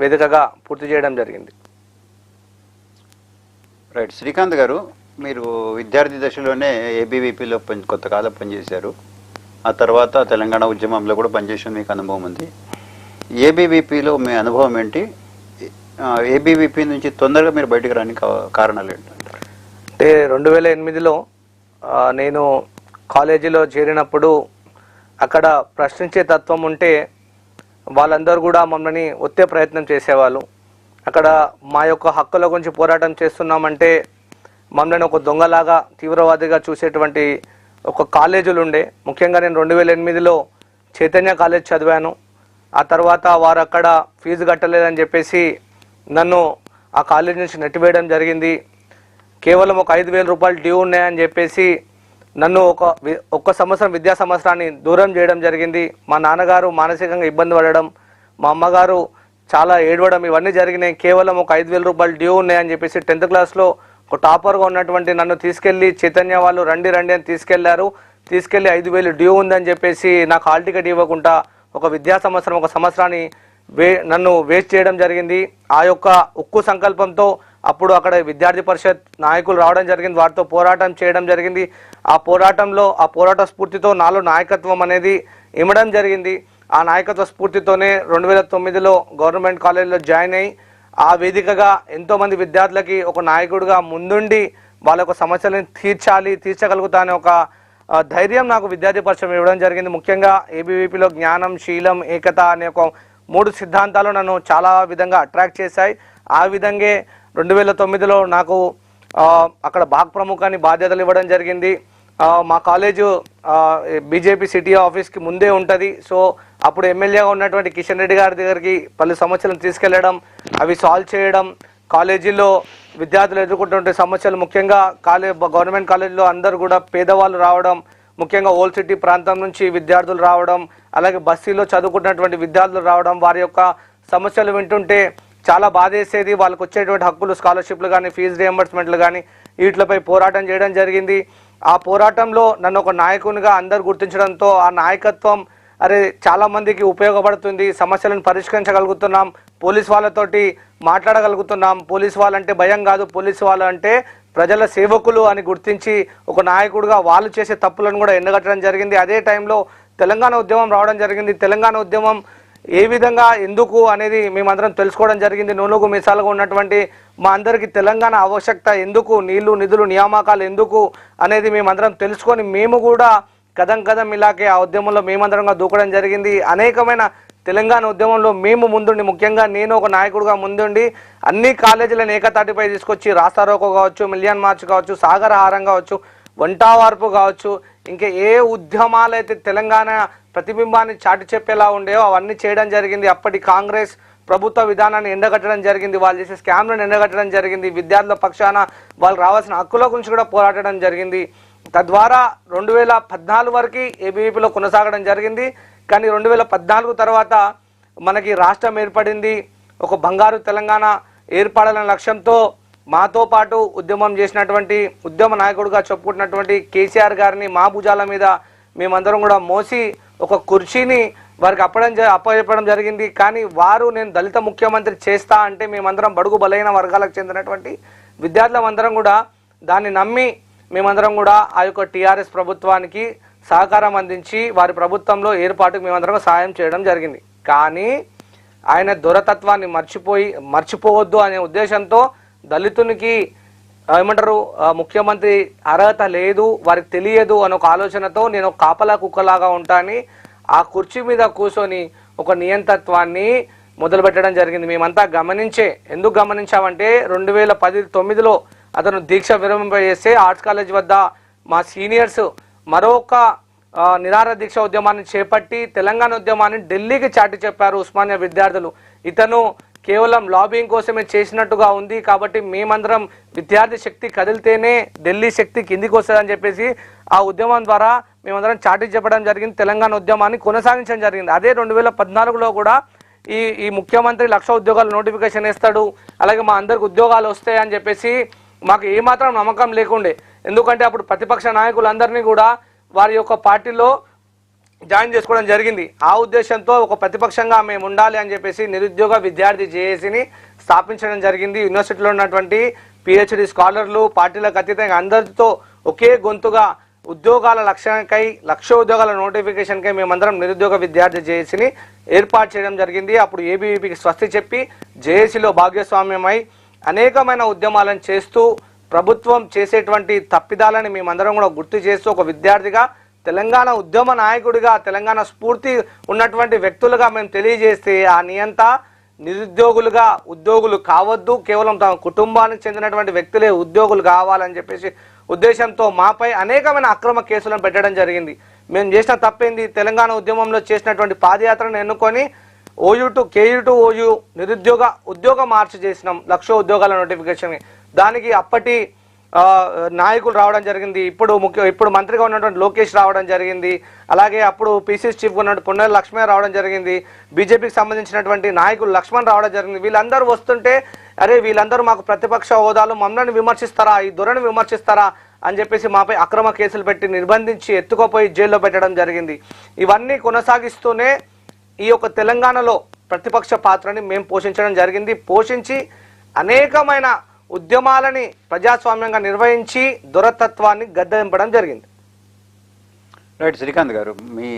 వేదికగా పూర్తి చేయడం జరిగింది. రైట్. శ్రీకాంత్ గారు మీరు విద్యార్థి దశలోనే ఏబీవీపీలో పని కొంతకాలం పనిచేశారు. ఆ తర్వాత తెలంగాణ ఉద్యమంలో కూడా పనిచేసిన మీకు అనుభవం ఉంది. ఏబీవీపీలో మీ అనుభవం ఏంటి? ఏబీవీపీ నుంచి తొందరగా మీరు బయటకు రాని కారణాలు ఏంటంటారు అంటే రెండు వేల ఎనిమిదిలో నేను కాలేజీలో చేరినప్పుడు అక్కడ ప్రశ్నించే తత్వం ఉంటే వాళ్ళందరూ కూడా మమ్మల్ని ఒత్తే ప్రయత్నం చేసేవాళ్ళు. అక్కడ మా యొక్క హక్కుల గురించి పోరాటం చేస్తున్నామంటే మమ్మల్ని ఒక దొంగలాగా తీవ్రవాదిగా చూసేటువంటి ఒక కాలేజీలు ఉండే. ముఖ్యంగా నేను రెండు వేల ఎనిమిదిలో చైతన్య కాలేజ్ చదివాను. ఆ తర్వాత వారు అక్కడ ఫీజు కట్టలేదని చెప్పేసి నన్ను ఆ కాలేజ్ నుంచి నెట్టివేయడం జరిగింది. కేవలం ఒక ఐదు వేల రూపాయలు డ్యూ ఉన్నాయని చెప్పేసి నన్ను ఒక వి- ఒక్క సంవత్సరం విద్యా సంవత్సరాన్ని దూరం చేయడం జరిగింది. మా నాన్నగారు మానసికంగా ఇబ్బంది పడడం మా అమ్మగారు చాలా ఏడవడం ఇవన్నీ జరిగినాయి. కేవలం ఒక ఐదు వేల రూపాయలు డ్యూ ఉన్నాయని చెప్పేసి టెన్త్ క్లాస్లో ఒక టాపర్గా ఉన్నటువంటి నన్ను తీసుకెళ్ళి చైతన్య వాళ్ళు రండి రండి అని తీసుకెళ్ళారు. తీసుకెళ్ళి ఐదు వేలు డ్యూ ఉందని చెప్పేసి నాకు హాల్ టికెట్ ఇవ్వకుండా ఒక విద్యా సంవత్సరం ఒక సంవత్సరాన్ని వే నన్ను వేస్ట్ చేయడం జరిగింది. ఆ యొక్క ఉక్కు సంకల్పంతో అప్పుడు అక్కడ విద్యార్థి పరిషత్ నాయకులు రావడం జరిగింది వారితో పోరాటం చేయడం జరిగింది. ఆ పోరాటంలో ఆ పోరాట స్ఫూర్తితో నాలో నాయకత్వం అనేది ఇవ్వడం జరిగింది. ఆ నాయకత్వ స్ఫూర్తితోనే రెండు వేల తొమ్మిదిలో గవర్నమెంట్ కాలేజీలో జాయిన్ అయ్యి ఆ వేదికగా ఎంతోమంది విద్యార్థులకి ఒక నాయకుడిగా ముందుండి వాళ్ళ యొక్క సమస్యలను తీర్చాలి తీర్చగలుగుతా అనే ఒక ధైర్యం నాకు విద్యార్థి పరిచయం ఇవ్వడం జరిగింది. ముఖ్యంగా ఏబీవీపీలో జ్ఞానం శీలం ఏకత అనే ఒక మూడు సిద్ధాంతాలు నన్ను చాలా విధంగా అట్రాక్ట్ చేశాయి. ఆ విధంగా రెండు వేల తొమ్మిదిలో నాకు అక్కడ బాగ్ ప్రముఖాన్ని బాధ్యతలు ఇవ్వడం జరిగింది. మా కాలేజు బీజేపీ సిటీ ఆఫీస్కి ముందే ఉంటుంది. సో అప్పుడు ఎమ్మెల్యేగా ఉన్నటువంటి కిషన్ రెడ్డి గారి దగ్గరికి పలు సమస్యలను తీసుకెళ్ళడం అవి సాల్వ్ చేయడం కాలేజీలో విద్యార్థులు ఎదుర్కొంటున్న సమస్యలు ముఖ్యంగా కాలే గవర్నమెంట్ కాలేజీలో అందరూ కూడా పేదవాళ్ళు రావడం ముఖ్యంగా ఓల్డ్ సిటీ ప్రాంతం నుంచి విద్యార్థులు రావడం అలాగే బస్తీలో చదువుకుంటున్నటువంటి విద్యార్థులు రావడం వారి యొక్క సమస్యలు వింటుంటే చాలా బాధేసేది. వాళ్ళకు వచ్చేటువంటి హక్కులు స్కాలర్షిప్లు కానీ ఫీజు రియంబర్స్మెంట్లు కానీ వీటిపై పోరాటం చేయడం జరిగింది. ఆ పోరాటంలో నన్ను ఒక నాయకునిగా అందరు గుర్తించడంతో ఆ నాయకత్వం అరే చాలా మందికి ఉపయోగపడుతుంది. సమస్యలను పరిష్కరించగలుగుతున్నాం. పోలీస్ వాళ్ళతోటి మాట్లాడగలుగుతున్నాం. పోలీస్ వాళ్ళంటే భయం కాదు. పోలీస్ వాళ్ళు అంటే ప్రజల సేవకులు అని గుర్తించి ఒక నాయకుడిగా వాళ్ళు చేసే తప్పులను కూడా ఎండగట్టడం జరిగింది. అదే టైంలో తెలంగాణ ఉద్యమం రావడం జరిగింది. తెలంగాణ ఉద్యమం ఏ విధంగా ఎందుకు అనేది మేమందరం తెలుసుకోవడం జరిగింది. నూనెకు మిసాలుగా ఉన్నటువంటి మా అందరికీ తెలంగాణ ఆవశ్యకత ఎందుకు నీళ్ళు నిధులు నియామకాలు ఎందుకు అనేది మేమందరం తెలుసుకొని మేము కూడా కదం కదం ఇలాగే ఆ ఉద్యమంలో మేమందరంగా దూకడం జరిగింది. అనేకమైన తెలంగాణ ఉద్యమంలో మేము ముందుండి ముఖ్యంగా నేను ఒక నాయకుడిగా ముందుండి అన్ని కాలేజీలను ఏకతాటిపై తీసుకొచ్చి రాస్తారోకో కావచ్చు మిలియన్ మార్చ్ కావచ్చు సాగరహారం కావచ్చు వంటావార్పు కావచ్చు ఇంకా ఏ ఉద్యమాలు అయితే తెలంగాణ ప్రతిబింబాన్ని చాటి చెప్పేలా ఉండేవో అవన్నీ చేయడం జరిగింది. అప్పటి కాంగ్రెస్ ప్రభుత్వ విధానాన్ని ఎండగట్టడం జరిగింది. వాళ్ళు చేసే స్కామ్లను ఎండగట్టడం జరిగింది. విద్యార్థుల పక్షాన వాళ్ళు రావాల్సిన హక్కుల గురించి కూడా పోరాటడం జరిగింది. తద్వారా రెండు వేల పద్నాలుగు వరకు ఏబీవీపీలో కొనసాగడం జరిగింది. కానీ రెండు వేల పద్నాలుగు తర్వాత మనకి రాష్ట్రం ఏర్పడింది. ఒక బంగారు తెలంగాణ ఏర్పడాలనే లక్ష్యంతో మాతో పాటు ఉద్యమం చేసినటువంటి ఉద్యమ నాయకుడిగా చెప్పుకుంటున్నటువంటి కేసీఆర్ గారిని మా భుజాల మీద మేమందరం కూడా మోసి ఒక కుర్చీని వారికి అప్పడం జ- అప్పచెప్పడం జరిగింది. కానీ వారు నేను దళిత ముఖ్యమంత్రి చేస్తా అంటే మేమందరం బడుగు బలైన వర్గాలకు చెందినటువంటి విద్యార్థులందరం కూడా దాన్ని నమ్మి మేమందరం కూడా ఆ యొక్క టీఆర్ఎస్ ప్రభుత్వానికి సహకారం అందించి వారి ప్రభుత్వంలో ఏర్పాటుకు మేమందరం సహాయం చేయడం జరిగింది. కానీ ఆయన దొరతత్వాన్ని మర్చిపోయి మర్చిపోవద్దు అనే ఉద్దేశంతో దళితునికి ఏమంటారు? ముఖ్యమంత్రి అర్హత లేదు వారికి తెలియదు అనే ఒక ఆలోచనతో నేను ఒక కాపలా కుక్కలాగా ఉంటాని ఆ కుర్చీ మీద కూర్చొని ఒక నియంతత్వాన్ని మొదలుపెట్టడం జరిగింది. మేమంతా గమనించే ఎందుకు గమనించామంటే రెండు వేల పది తొమ్మిదిలో అతను దీక్ష విరమింపజేస్తే ఆర్ట్స్ కాలేజ్ వద్ద మా సీనియర్స్ మరొక నిరార దీక్ష ఉద్యమాన్ని చేపట్టి తెలంగాణ ఉద్యమాన్ని ఢిల్లీకి చాటి చెప్పారు ఉస్మానియా విద్యార్థులు. ఇతను కేవలం లాబింగ్ కోసమే చేసినట్టుగా ఉంది కాబట్టి మేమందరం విద్యార్థి శక్తి కదిలితేనే ఢిల్లీ శక్తి కిందికి వస్తుందని చెప్పేసి ఆ ఉద్యమం ద్వారా మేమందరం చాటి చెప్పడం జరిగింది. తెలంగాణ ఉద్యమాన్ని కొనసాగించడం జరిగింది. అదే రెండు వేల పద్నాలుగులో కూడా ఈ ఈ ముఖ్యమంత్రి లక్ష ఉద్యోగాలు నోటిఫికేషన్ ఇస్తాడు అలాగే మా అందరికి ఉద్యోగాలు వస్తాయని చెప్పేసి మాకు ఏమాత్రం నమ్మకం లేకుండే. ఎందుకంటే అప్పుడు ప్రతిపక్ష నాయకులందరినీ కూడా వారి యొక్క పార్టీలో జాయిన్ చేసుకోవడం జరిగింది. ఆ ఉద్దేశంతో ఒక ప్రతిపక్షంగా మేము ఉండాలి అని చెప్పేసి నిరుద్యోగ విద్యార్థి జేఏసీని స్థాపించడం జరిగింది. యూనివర్సిటీలో ఉన్నటువంటి పిహెచ్డి స్కాలర్లు పార్టీలకు అతీతంగా అందరితో ఒకే గొంతుగా ఉద్యోగాల లక్ష్యానికై లక్ష ఉద్యోగాల నోటిఫికేషన్కై మేమందరం నిరుద్యోగ విద్యార్థి జేఏసీని ఏర్పాటు చేయడం జరిగింది. అప్పుడు ఏబీవీపీకి స్వస్తి చెప్పి జేఏసీలో భాగస్వామ్యమై అనేకమైన ఉద్యమాలను చేస్తూ ప్రభుత్వం చేసేటువంటి తప్పిదాలని మేమందరం కూడా గుర్తు చేస్తూ ఒక విద్యార్థిగా తెలంగాణ ఉద్యమ నాయకుడిగా తెలంగాణ స్ఫూర్తి ఉన్నటువంటి వ్యక్తులుగా మేము తెలియజేస్తే ఆ నియంత నిరుద్యోగులుగా ఉద్యోగులు కావద్దు. కేవలం తమ కుటుంబానికి చెందినటువంటి వ్యక్తులే ఉద్యోగులు కావాలని చెప్పేసి ఉద్దేశంతో మాపై అనేకమైన అక్రమ కేసులను పెట్టడం జరిగింది. మేము చేసిన తప్పేంది? తెలంగాణ ఉద్యమంలో చేసినటువంటి పాదయాత్రను ఎన్నుకొని OU to KU to OU నిరుద్యోగ ఉద్యోగ మార్చి చేసినాం. లక్ష ఉద్యోగాల నోటిఫికేషన్. దానికి అప్పటి నాయకులు రావడం జరిగింది. ఇప్పుడు ముఖ్య ఇప్పుడు మంత్రిగా ఉన్నటువంటి లోకేష్ రావడం జరిగింది. అలాగే అప్పుడు పీసీసీ చీఫ్గా ఉన్నటువంటి పొన్నెల లక్ష్మణ్ రావడం జరిగింది. బీజేపీకి సంబంధించినటువంటి నాయకులు లక్ష్మణ్ రావడం జరిగింది. వీళ్ళందరూ వస్తుంటే అరే వీళ్ళందరూ మాకు ప్రతిపక్ష హోదాలు మమ్మల్ని విమర్శిస్తారా? ఈ ధోరణి విమర్శిస్తారా? అని చెప్పేసి మాపై అక్రమ కేసులు పెట్టి నిర్బంధించి ఎత్తుకుపోయి జైల్లో పెట్టడం జరిగింది. ఇవన్నీ కొనసాగిస్తూనే ఈ యొక్క తెలంగాణలో ప్రతిపక్ష పాత్రని మేము పోషించడం జరిగింది. పోషించి అనేకమైన ఉద్యమాలని ప్రజాస్వామ్యంగా నిర్వహించి దురతత్వాన్ని గద్దెంపడం జరిగింది. రైట్ శ్రీకాంత్ గారు మీ